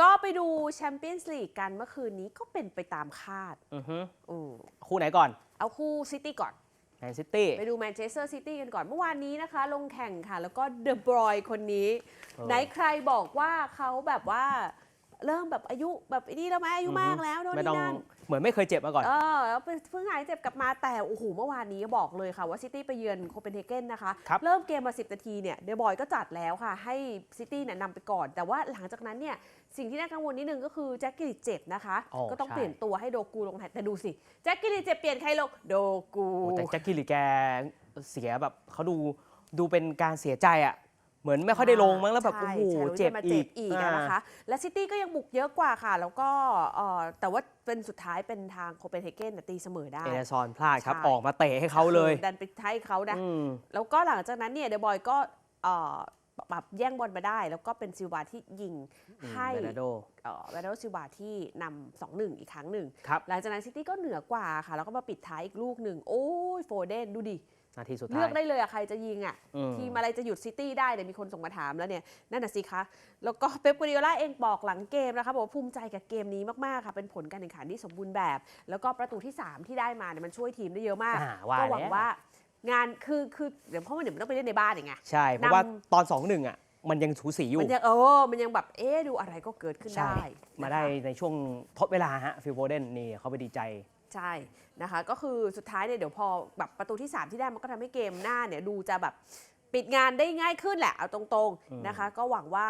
ก็ไปดูแชมเปี้ยนส์ลีกกันเมื่อคืนนี้ก็เป็นไปตามคาดอือฮึอืมคู่ไหนก่อนเอาคู่ซิตี้ก่อนแมนซิตี้ ไปดูแมนเชสเตอร์ซิตี้กันก่อนเมื่อวานนี้นะคะ ลงแข่งค่ะ แล้วก็เดอะบรอยคนนี้ เออ ไหนใครบอกว่าเขาแบบว่า เริ่มแบบอายุแบบนี้แล้วไหมอายุมากแล้วโน่นไม่นี่ต้องนั่น เหมือนไม่เคยเจ็บมาก่อน เออแล้วเพิ่งหายเจ็บกลับมาแต่โอ้โหเมื่อวานนี้บอกเลยค่ะว่าซิตี้ไปเยือนโคเปนเฮเกนนะคะ ครับ เริ่มเกมมา 10 นาทีเนี่ยเดอะบอยก็จัดแล้วค่ะ ให้ซิตี้เนี่ยนำไปก่อน แต่ว่าหลังจากนั้นเนี่ยสิ่งที่น่ากังวลนิดนึงก็คือแจ็คกิลิเจ็บนะคะ อ๋อก็ต้องใช่ เปลี่ยนตัวให้โดกูลงแทนแต่ดูสิแจ็คกิลิเจ็บเปลี่ยนใครลงโดกู โอ้แต่แจ็คกี้ลีแกเสียแบบเขาดูดูเป็นการเสียใจอะ เหมือนไม่ค่อยได้ลงมั้งแล้วแบบใช่โอ้โหใช่เจ็บมาอีเจ็กบอีกอะนะคะ และซิตี้ก็ยังบุกเยอะกว่าค่ะ แล้วก็เอ่อแต่ว่าเป็นสุดท้ายเป็นทางโคเปนเฮเกนน่ะตีเสมอได้ เอเดอร์ซอนพลาดครับ ใช่ ออกมาเตะให้เขาเลยดันไปให้เขานะ อืม แล้วก็หลังจากนั้นเนี่ยเดอะบอยก็เอ่อแบบแย่งบอลมาได้ แล้วก็เป็นซิลวาที่ยิงให้เบนาโดเวนาโดซิลวาที่นำสองหนึ่งอีกครั้งหนึ่ง ครับ หลังจากนั้นซิตี้ก็เหนือกว่าค่ะ แล้วก็มาปิดท้ายอีกลูกหนึ่ง โอ้ยโฟเดนดูดิ นาทีสุดเลืท้าอยกได้เลยอะใครจะยิงอะอืม ทีมอะไรจะหยุดซิตี้ได้เนี่ยมีคนส่งมาถามแล้วเนี่ยนั่นน่ะสิคะ แล้วก็เป๊ปกัวดิโอล่าเองบอกหลังเกมนะคะบอกว่าภูมิใจกับเกมนี้มากๆค่ะเป็นผลการแข่งขันที่สมบูรณ์แบบ แล้วก็ประตูที่ 3 ที่ได้มาเนี่ยมันช่วยทีมได้เยอะมากอ่าว่าก็หวังแล้ว ว่างานคือคือเดี๋ยวเพราะว่าเดี๋ยวมันต้องไปเล่นในบ้านอย่างไง ใช่ เพราะว่าำตอน2อหนึ่งอะ มันยังสูสีอยู่ มันยังเออ มันยังแบบเอ๊ะดูอะไรก็เกิดขึ้นใช่ ได้มาได้นะคะในช่วงทดเวลาฮะฟิลโฟเดนนี่เขาไปดีใจ ใช่นะคะก็คือสุดท้ายเนี่ยเดี๋ยวพอแบบประตูที่ 3 ที่ได้มันก็ทำให้เกมหน้าเนี่ยดูจะแบบปิดงานได้ง่ายขึ้นแหละเอาตรงอืมๆนะคะ ก็หวังว่า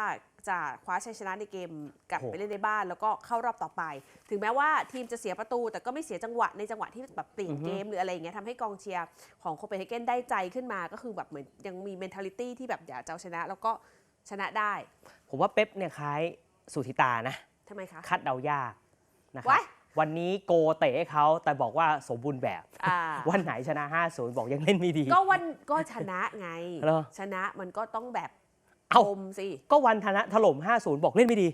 จะคว้าชัยชนะในเกมกลับโอ้ไปเล่นในบ้าน แล้วก็เข้ารอบต่อไป ถึงแม้ว่าทีมจะเสียประตู แต่ก็ไม่เสียจังหวะในจังหวะที่แบบเปลี่ยนเกมหรืออะไรอย่างเงี้ยทำให้กองเชียร์ของโคเปนเฮเกนได้ใจขึ้นมาก็คือแบบเหมือนยังมี mentality ที่แบบอยากจะเอาชนะ แล้วก็ชนะได้ ผมว่าเป๊ปเนี่ยคล้ายสุธิตานะทำไมคะคาดเดายากนะครัไว้บ วันนี้โกเตะให้เขาแต่บอกว่าสมบูรณ์แบบ อ่าวันไหนชนะ 5-0 บอกยังเล่นไม่ดี ก็วันก็ชนะไง เหรอ ชนะมันก็ต้องแบบเอ้าชมสิ ก็วันธนะถล่ม 5-0 บอกเล่นไม่ดี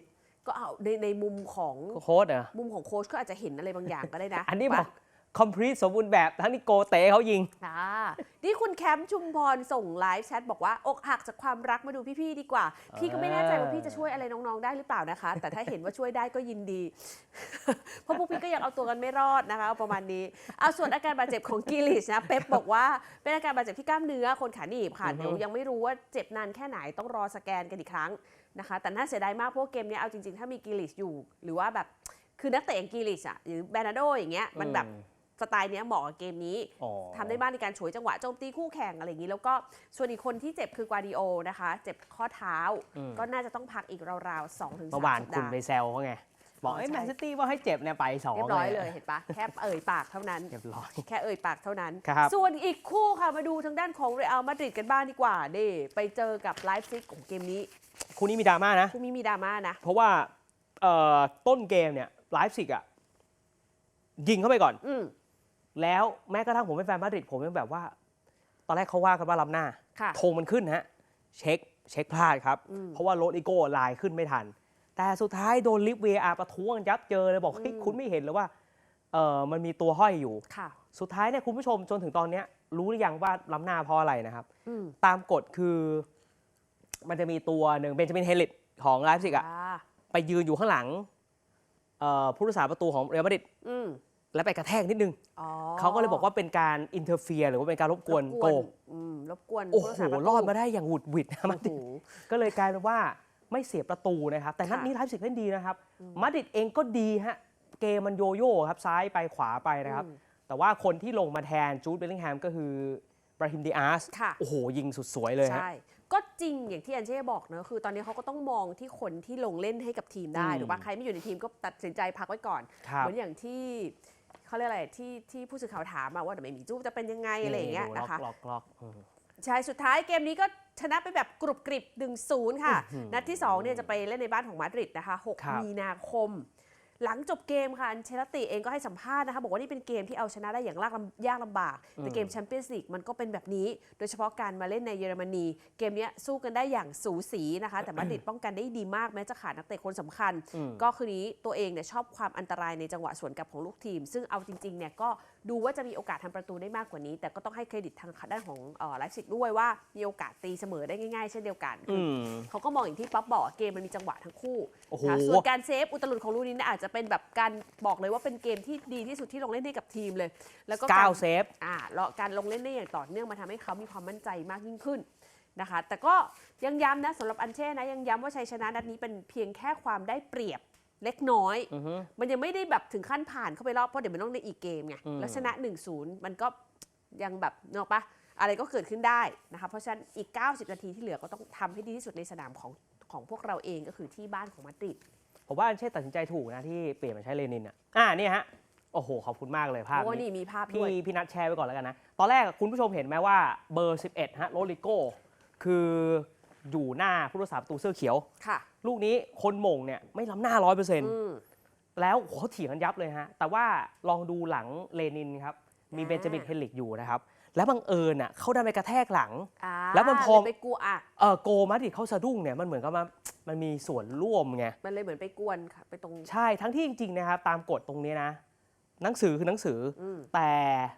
ก็เอาในในมุมของ ก็โค้ดเหรอมุมของโค้ชก็อาจจะเห็นอะไรบางอย่างก็ได้นะอันนี้บอกว่า คอมพลีทสมบูรณ์แบบทั้งที่โกเตะเขายิงอ่านี่คุณแคมป์ชุมพรส่งไลฟ์แชทบอกว่า อกหักจากความรักมาดูพี่ๆดีกว่า พี่ก็ไม่แน่ใจว่าพี่จะช่วยอะไรน้องๆได้หรือเปล่านะคะ แต่ถ้าเห็นว่าช่วยได้ก็ยินดี เพราะพวกพี่ก็ยังเอาตัวกันไม่รอดนะคะเอาประมาณนี้เอาส่วนอาการบาดเจ็บของกิลิชนะเป๊ปบอกว่าเป็นอาการบาดเจ็บที่กล้ามเนื้อคนขาหนีบค่ะอือฮึเดี๋ยวยังไม่รู้ว่าเจ็บนานแค่ไหนต้องรอสแกนกันอีกครั้งนะคะ แต่น่าเสียดายมากเพราะว่าเกมเนี้ยเอาจริงๆ ถ้ามีกิลิชอยู่ หรือว่าแบบคือนักเตะอย่างกิลิชอะหรือแบรนาโดอย่างเงี้ยมันแบบอืม สไตล์เนี้ยเหมาะกับเกมนี้อ๋อทำได้บ้างในการฉวยจังหวะโจมตีคู่แข่งอะไรอย่างนี้ แล้วก็ส่วนอีกคนที่เจ็บคือกวาดิโอนะคะ เจ็บข้อเท้าอืมก็น่าจะต้องพักอีกราวๆ2-3ถึงเมื่อวานสัปคุณดาห์ไปแซวเขาไงบอกอ๋อไอ้ใช่แมนซิตี้ว่าให้เจ็บเนี่ยไปสองเรียบร้อยเลยเห็นปะแค่เอ่ยปากเท่านั้นเรียบร้อยแค่เอ่ยปากเท่านั้นครับส่วนอีกคู่ค่ะมาดูทางด้านของเรอัลมาดริดกันบ้างดีกว่านี่ไปเจอกับไลฟ์ซิกของเกมนี้ คู่นี้มีดราม่านะ คู่นี้มีดราม่านะ เพราะว่าเอ่อต้นเกมเนี่ยไลฟ์ซิกอะยิงเข้าไปก่อนอืม แล้วแม้กระทั่งผมเป็นแฟนมาดริดผมยังแบบว่า ตอนแรกเขาว่ากันว่าล้ำหน้าค่ะธงมันขึ้นฮะเช็คเช็คพลาดครับ อืม เพราะว่าโรดริโก้ไลน์ขึ้นไม่ทัน แต่สุดท้ายโดนลิฟเวอาประท้วงยับเจอเลยบอกเฮ้ยอืมคุณไม่เห็นเลยว่าเออมันมีตัวห้อยอยู่ ค่ะ สุดท้ายเนี่ยคุณผู้ชมจนถึงตอนเนี้ยรู้หรือยังว่าล้ำหน้าเพราะอะไรนะครับ อืมตามกฎคือ มันจะมีตัวหนึ่งเบนจามินเฮลิตของไลฟ์ซิกอะอ่าไปยืนอยู่ข้างหลังเอ่อผู้รักษาประตูของเรอัลมาดริดอืม แล้วไปกระแทกนิดนึง อ๋อเขาก็เลยบอกว่าเป็นการอินเทอร์เฟียหรือว่าเป็นการรบกวนโกอืมรบกวนโอ้ผู้โหรักษาประตูรอดมาได้อย่างหวุดหวิดนะมาโอ้ดริดโหก็เลยกลายเป็นว่าไม่เสียประตูนะครับ แต่นัดค่ะ นี้ไลฟ์ซิกเล่นดีนะครับอืมมาดริดเองก็ดีฮะเกมมันโยโย่ครับซ้ายไปขวาไปนะครับอืมแต่ว่าคนที่ลงมาแทนจูดเบลลิงแฮมก็คือบราฮิมดิอาสค่ะ โอ้โห ยิงสุดสวยเลยฮะ ใช่ ก็จริงอย่างที่อันเช่บอกเนอะคือตอนนี้เขาก็ต้องมองที่คนที่ลงเล่นให้กับทีมได้อืมหรือว่าใครไม่อยู่ในทีมก็ตัดสินใจพักไว้ก่อน ครับ เหมือนอย่างที่ เขาเรียกอะไรที่ที่ผู้สื่อข่าวถามอะว่าเดี๋ยวไม่มีจู้จะเป็นยังไงอะไรอย่างเงี้ยดูนะคะล็อกล็อกล็อกอืมใช่สุดท้ายเกมนี้ก็ชนะไปแบบกรุบกริบ1นศูนย์ค่ะอื้อหือนัดที่2เนี่ยจะไปเล่นในบ้านของมาดริดนะคะครับ6มีนาคม หลังจบเกมค่ะอันเชลติเองก็ให้สัมภาษณ์นะคะ บอกว่านี่เป็นเกมที่เอาชนะได้อย่างยากลำยากลำบาก แต่เกมแชมเปี้ยนส์ลีกมันก็เป็นแบบนี้ โดยเฉพาะการมาเล่นในเยอรมนี เกมเนี้ยสู้กันได้อย่างสูสีนะคะ แต่มาดริดป้องกันได้ดีมากแม้จะขาดนักเตะคนสำคัญอืมก็คือนี้ตัวเองเนี่ยชอบความอันตรายในจังหวะสวนกลับของลูกทีม ซึ่งเอาจริงๆเนี่ยก็ดูว่าจะมีโอกาสทำประตูได้มากกว่านี้ แต่ก็ต้องให้เครดิตทางด้านของไลฟ์ซิกด้วยว่ามีโอกาสตีเสมอได้ง่ายๆ เช่นเดียวกันอืมเขาก็มองอย่างที่ป๊อปบอกเกมมันมีจังหวะทั้งคู่โอ้โหนะส่วนการเซฟอุตลุดของลูนินเนยอาจจะเป็นแบบการบอกเลยว่าเป็นเกมที่ดีที่สุดที่ลงเล่นให้กับทีมเลย แล้วก็เก้าการเซฟอ่าแล้วการลงเล่นได้อย่างต่อเนื่องมาทำให้เขามีความมั่นใจมากยิ่งขึ้นนะคะ แต่ก็ยังย้ำนะสำหรับอันเช่นะยังย้ำว่าชัยชนะนัดนี้เป็นเพียงแค่ความได้เปรียบ เล็กน้อย อือฮึ มันยังไม่ได้แบบถึงขั้นผ่านเข้าไปรอบเพราะเดี๋ยวมันต้องในอีกเกมไงอืม แล้วชนะ1-0มันก็ยังแบบเนกอะปะอะไรก็เกิดขึ้นได้นะคะเพราะฉะนั้นอีก 90 นาทีที่เหลือก็ต้องทำให้ดีที่สุดในสนามของของพวกเราเองก็คือที่บ้านของมาดริดผมว่าอันเช่ตัดสินใจถูกนะที่เปลี่ยนมาใช้เลนินอะอ่านี่ฮะโอ้โหขอบคุณมากเลยภาพโอ้นี้นี่มีภาพพี่ด้วย พี่นัดแชร์ไว้ก่อนแล้วกันนะ ตอนแรกคุณผู้ชมเห็นไหมว่าเบอร์ 11 ฮะโรลิโก้ คืออยู่หน้าผู้รักษาประตูเสื้อเขียว ค่ะ ลูกนี้คนหม่งเนี่ยไม่ล้ำหน้า100%อืมแล้วโอ้โหเถียงกันยับเลยฮะ แต่ว่าลองดูหลังเลนินครับ มีอ่าเบนจามินเฮนลิกอยู่นะครับ แล้วบังเอิญอะเขาดันไปกระแทกหลังอ่าแล้วมันพอเลยไปกลัวอะเออโกมาดริดเขาสะดุ้งเนี่ยมันเหมือนกับว่ามันมีส่วนร่วมไงมันเลยเหมือนไปกวนค่ะไปตรงใช่ทั้งที่จริงๆนะครับตามกฎตรงนี้นะหนังสือคือหนังสืออืมแต่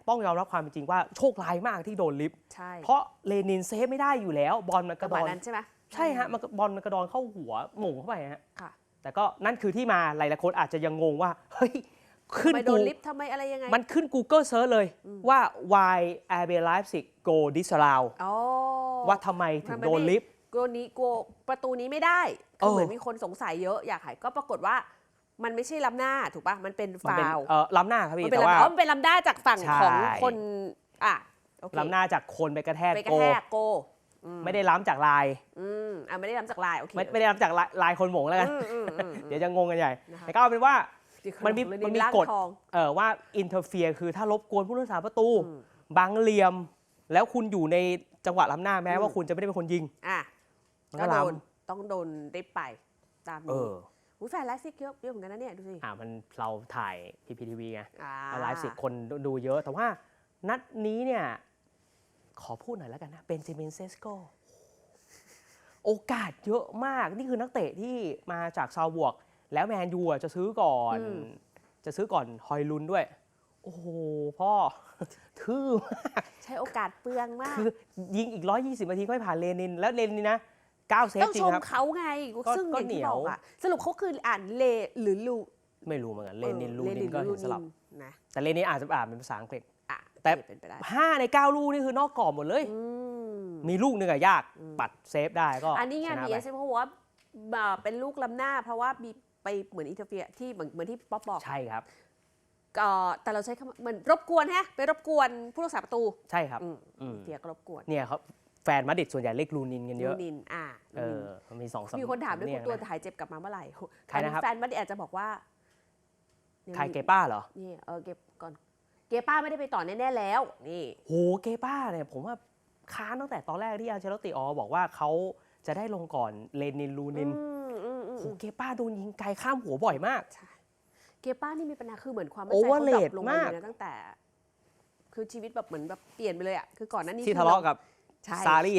ต้องยอมรับความเป็นจริงว่าโชคร้ายมากที่โดนลิฟต์ใช่เพราะเลนินเซฟไม่ได้อยู่แล้ว บอลมันกจัระงหดวะอนนั้นใช่ไหม ใช่ฮะมันบอลมันกระดอนเข้าหัวหม่งเข้าไปฮะค่ะ แต่ก็นั่นคือที่มาหลายๆคนอาจจะยังงงว่า เฮ้ย ขึ้นทำไมโดกูนลิฟต์ทำไมอะไรยังไง มันขึ้น Google Search เลยอืม ว่า why RB Leipzig go disallow อ๋อ ว่าทำไมถึงทำไมโดนไม่ลิฟต์โกลนี้โกลประตูนี้ไม่ได้คือเหมือนเออ มีคนสงสัยเยอะอยากหายก็ปรากฏว่า มันไม่ใช่ล้ำหน้าถูกปะมันเป็นมันฟาเป็นวล์เอ่อล้ำหน้าครับมันพี่เป็นแต่ล้ำว่า อ๋อมันเป็นล้ำหน้าจากฝั่งใช่ ของคน อะโอเคล้ำหน้าจากคนไปกระแทกไปกระโก แทกโกอื ไม่ได้ล้ำจากลายอืมอะไม่ได้ล้ำจากลายโอเคไม่ไม่ได้ล้ำจากลายลายคนหมงแล้วกันอืมอืมอืมเดี๋ยวจะงงกันใหญ่นะคะแต่ก็เอาเป็นว่ามันมีเลยมันมีร่างกฎทองเออว่าอินเทอร์เฟียคือถ้ารบกวนผู้รักษาประตูอืมบังเหลี่ยม แล้วคุณอยู่ในจังหวะล้ำหน้าแม้อืมว่าคุณจะไม่ได้เป็นคนยิง อะมันก็ก็โดล้นต้องโดนได้ไปตามำเอนี้ออุ้ยแฟนไลฟ์ซิกเยอะเยอะเหมือนกันนะเนี่ยดูสิอ่ามันเราถ่ายพีพีทีวีไงอ่าไลฟ์สิคนดูเยอะแต่ว่านัดนี้เนี่ย ขอพูดหน่อยแล้วกันนะเบนจามินเซสโกโอกาสเยอะมากนี่คือนักเตะที่มาจากซาวบวก แล้วแมนยูอะจะซื้อก่อน จะซื้อก่อนฮอยลุนด้วย โอ้โห พ่อ ทื่อมาก ใช้โอกาสเปลืองมาก คือยิงอีก 120นาทีค่อยผ่านเลนิน แล้วเลนินนะ9เซฟต้องจริชงมครับเขาไงก็ซึ่งก็อย่างที่เหนียวบอกอะสรุปเขาคืออ่านเลหรือลู ไม่รู้เหมือนกัน เลนินออลูนินก็หรือเห็นสลับลูนินนะแต่เลนินอาจจะอ่านเป็นภาษาอังกฤษอะ แต่เป็นไปได้5ใน9ลูกนี่คือนอกกรอบหมดเลย อืมมีลูกหนึงอะยากอืมปัดเซฟได้ก็อันนี้ไงชนะมีไป เอสเขาบอกว่าอ่าเป็นลูกล้ำหน้า เพราะว่ามีไปเหมือนอินเทอร์เฟียที่เหมือนเหมือนที่ป๊อปบอกใช่ครับ ก็แต่เราใช้คำเหมือนรบกวนฮะไปรบกวนผู้รักษาประตูใช่ครับอืมอืมเฟียก็รบกวนเนี่ยเขาแฟนมาดริดส่วนใหญ่เรียกลูนินกันเยอะลูนินอ่าเอลูนิน อมันมีสองสำมีคนถามด้วยสำเนีคุงณตัวนะ หายเจ็บกลับมาเมื่อไหร่ใครนะครับ แฟนมันอาจจะบอกว่าเนี่ยใครเกป้าเหรอ นี่เออเก็บก่อน เกป้าไม่ได้ไปต่อแน่ๆแล้วนี่โหเกป้าเนี่ยผมว่าค้านตั้งแต่ตอนแรกที่อาเชลติออบอกว่าเขาจะได้ลงก่อนเลนินลูนินอืมอืมอืมโหเกป้าโดนยิงไกลข้ามหัวบ่อยมากใช่เกป้านี่มีปัญหาคือเหมือนความมั่นใจเขาดรอ Overrate ปลงมาเลมากยนะตั้งแต่ คือชีวิตแบบเหมือนแบบเปลี่ยนไปเลยอะคือก่อนหน้านี้ที่คือทะเลาะกับใช่ซารี่